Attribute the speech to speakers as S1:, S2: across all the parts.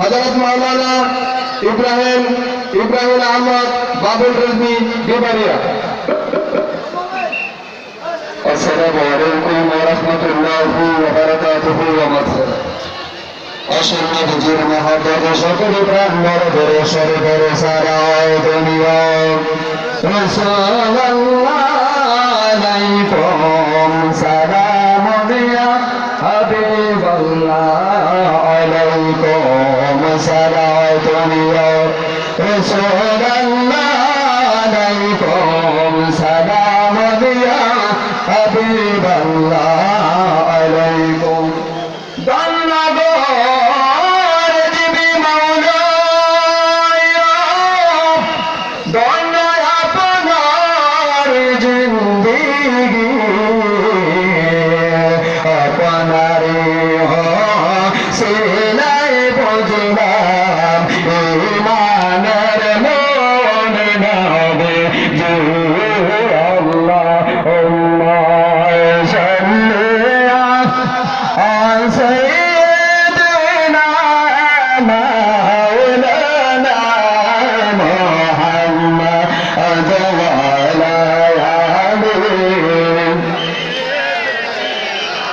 S1: হজরত মাওলানা ইব্রাহিম ইব্রাহিম আহমদ, বাবুল রজনী দেবানিয়া
S2: আসসালামু আলাইকুম ওয়া রাহমাতুল্লাহি ওয়া বারাকাতুহু ওয়া মাগফিরাহ। অসম্মান জির মহাপদ সকল ব্রাহ্মণ ধরে সরে ধরে সারা দুনিয়া। রসুলালাইকুম সালাম দিয়া হাবিবাল্লাহ আলাইকুম। رسلا تبيا رسولا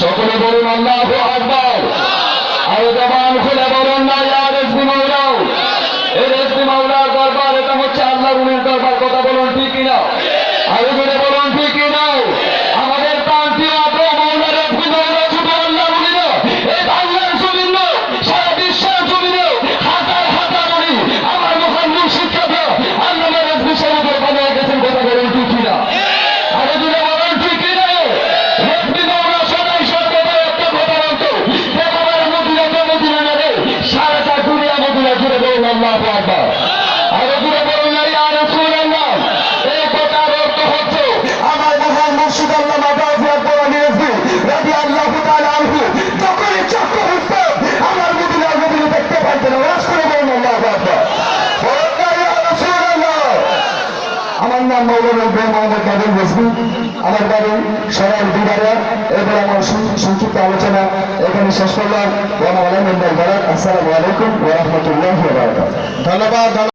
S2: সকলে বলুন আল্লাহ আকবর। আরও জবান খুলে বলুন না ইয়া রেসমি মাওলাও এই রেসমি মাওলার দরবার, এটা হচ্ছে আল্লাহ রুমের দরবার। আমার নাম মৌলানা ইব্রাহিম মোহাম্মদ কাদের আমার বাড়ি সরাই দিবারে এবার আমার সংক্ষিপ্ত আলোচনা এখানে শেষ করলাম। আসসালামু আলাইকুম ওরহমতুল্লাহ
S1: ধন্যবাদ।